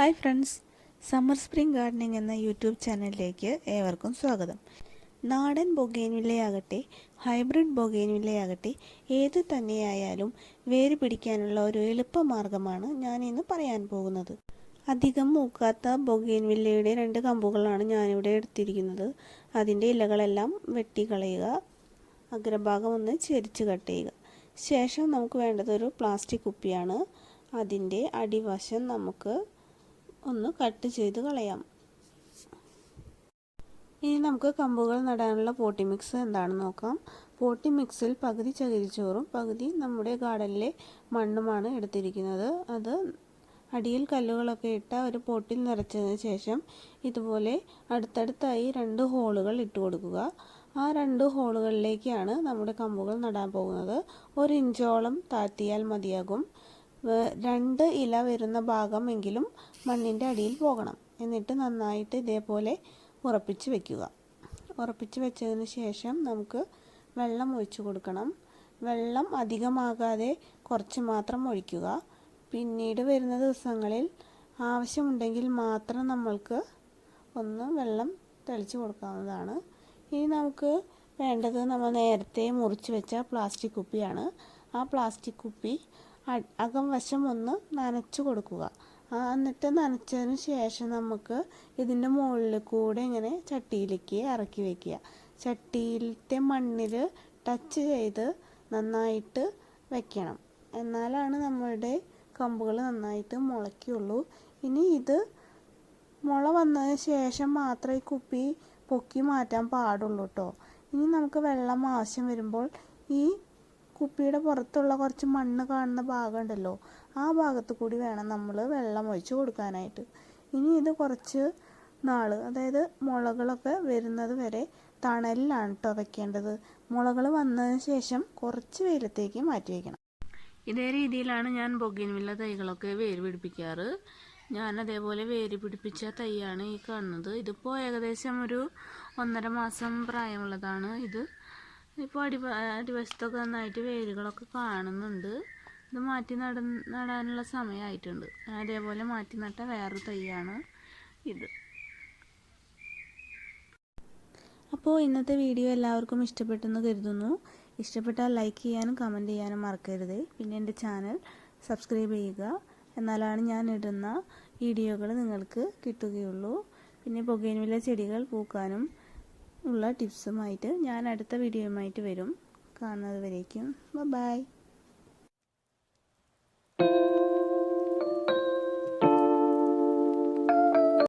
Hi friends. Summer spring gardening എന്ന YouTube ചാനലിലേക്ക് ഏവർക്കും സ്വാഗതം. നാടൻ ബൊഗേൻവില്ലയാകട്ടെ ഹൈബ്രിഡ് ബൊഗേൻവില്ലയാകട്ടെ ഏത് തന്നെയായാലും വേര് പിടിക്കാനുള്ള ഒരു എളുപ്പ മാർഗമാണ് ഞാൻ ഇന്ന് പറയാൻ പോകുന്നത്. അധികം മൂക്കാത്ത ബൊഗേൻവില്ലയുടെ രണ്ട് കമ്പുകളാണ് ഞാനിവിടെ എടുത്തിരിക്കുന്നത്. അതിന്റെ ഇലകളെല്ലാം വെട്ടിക്കളയുക അഗ്രഭാഗം ഒന്ന് ചെരിച്ച് കട്ട് ചെയ്യുക. ശേഷം നമുക്ക് വേണ്ടത് ഒരു പ്ലാസ്റ്റിക് കുപ്പിയാണ്. അതിന്റെ അടിവശം നമുക്ക് ഒന്ന് കട്ട് ചെയ്ത് കളയാം. ഇനി നമുക്ക് കമ്പുകൾ നടാനുള്ള പോട്ടി മിക്സ് എന്താണെന്ന് നോക്കാം. പോട്ടി മിക്സിൽ പകുതി ചകിരിച്ചോറും പകുതി നമ്മുടെ ഗാർഡനിലെ മണ്ണുമാണ് എടുത്തിരിക്കുന്നത്. അത് അടിയിൽ കല്ലുകളൊക്കെ ഇട്ട ഒരു പോട്ടിൽ നിറച്ചതിന് ശേഷം ഇതുപോലെ അടുത്തടുത്തായി രണ്ട് ഹോളുകൾ ഇട്ട് കൊടുക്കുക. ആ രണ്ട് ഹോളുകളിലേക്കാണ് നമ്മുടെ കമ്പുകൾ നടാൻ പോകുന്നത്. ഒരു ഇഞ്ചോളം താഴ്ത്തിയാൽ മതിയാകും. രണ്ട് ഇല വരുന്ന ഭാഗമെങ്കിലും മണ്ണിന്റെ അടിയിൽ പോകണം. എന്നിട്ട് നന്നായിട്ട് ഇതേപോലെ ഉറപ്പിച്ച് വെക്കുക. ഉറപ്പിച്ച് വെച്ചതിന് ശേഷം നമുക്ക് വെള്ളം ഒഴിച്ച് കൊടുക്കണം. വെള്ളം അധികമാകാതെ കുറച്ച് മാത്രം ഒഴിക്കുക. പിന്നീട് വരുന്ന ദിവസങ്ങളിൽ ആവശ്യമുണ്ടെങ്കിൽ മാത്രം നമ്മൾക്ക് ഒന്ന് വെള്ളം തെളിച്ച് കൊടുക്കാവുന്നതാണ്. ഇനി നമുക്ക് വേണ്ടത് നമ്മൾ നേരത്തെ മുറിച്ച് വെച്ച പ്ലാസ്റ്റിക് കുപ്പിയാണ്. ആ പ്ലാസ്റ്റിക് കുപ്പി അകം വശം ഒന്ന് നനച്ച് കൊടുക്കുക. എന്നിട്ട് നനച്ചതിന് ശേഷം നമുക്ക് ഇതിന്റെ മുകളിൽ കൂടെ ഇങ്ങനെ ചട്ടിയിലേക്ക് ഇറക്കി വയ്ക്കുക ചട്ടിയിലത്തെ മണ്ണിൽ ടച്ച് ചെയ്ത് നന്നായിട്ട് വെക്കണം. എന്നാലാണ് നമ്മളുടെ കമ്പുകൾ നന്നായിട്ട് മുളയ്ക്കുള്ളൂ. ഇനി ഇത് മുള വന്നതിന് ശേഷം മാത്രമേ കുപ്പി പൊക്കി മാറ്റാൻ പാടുള്ളൂ കേട്ടോ ഇനി നമുക്ക് വെള്ളം ആവശ്യം വരുമ്പോൾ ഈ കുപ്പിയുടെ പുറത്തുള്ള കുറച്ച് മണ്ണ് കാണുന്ന ഭാഗമുണ്ടല്ലോ ആ ഭാഗത്ത് കൂടി വേണം നമ്മൾ വെള്ളം ഒഴിച്ച് കൊടുക്കാനായിട്ട്. ഇനി ഇത് കുറച്ച് നാൾ അതായത് മുളകളൊക്കെ വരുന്നത് വരെ തണലിലാണ് കേട്ടോ വെക്കേണ്ടത്. മുളകൾ വന്നതിന് ശേഷം കുറച്ച് വെയിലത്തേക്ക് മാറ്റി വയ്ക്കണം ഇതേ രീതിയിലാണ് ഞാൻ ബൊഗിൻവില്ല തൈകളൊക്കെ വേര് പിടിപ്പിക്കാറ്. ഞാൻ അതേപോലെ വേര് പിടിപ്പിച്ച തൈയാണ് ഈ കാണുന്നത്. ഇതിപ്പോൾ ഏകദേശം ഒരു ഒന്നര മാസം പ്രായമുള്ളതാണ് ഇത്. ഇപ്പോൾ അടി അടിവശത്തൊക്കെ നന്നായിട്ട് വേരുകളൊക്കെ കാണുന്നുണ്ട്. ഇത് മാറ്റി നട നടാനുള്ള സമയമായിട്ടുണ്ട് അതേപോലെ മാറ്റി നട്ട വേറൊരു തൈയാണ് ഇത്. അപ്പോൾ ഇന്നത്തെ വീഡിയോ എല്ലാവർക്കും ഇഷ്ടപ്പെട്ടെന്ന് കരുതുന്നു. ഇഷ്ടപ്പെട്ടാൽ ലൈക്ക് ചെയ്യാനും കമന്റ് ചെയ്യാനും മറക്കരുത്. പിന്നെ എന്റെ ചാനൽ സബ്സ്ക്രൈബ് ചെയ്യുക. എന്നാലാണ് ഞാൻ ഇടുന്ന വീഡിയോകൾ നിങ്ങൾക്ക് കിട്ടുകയുള്ളൂ. പിന്നെ പുകയിനുള്ള ചെടികൾ പൂക്കാനും ഉള്ള ടിപ്സുമായിട്ട് ഞാൻ അടുത്ത വീഡിയോയുമായിട്ട് വരും. കാണുന്നത് വരേക്കും ബൈ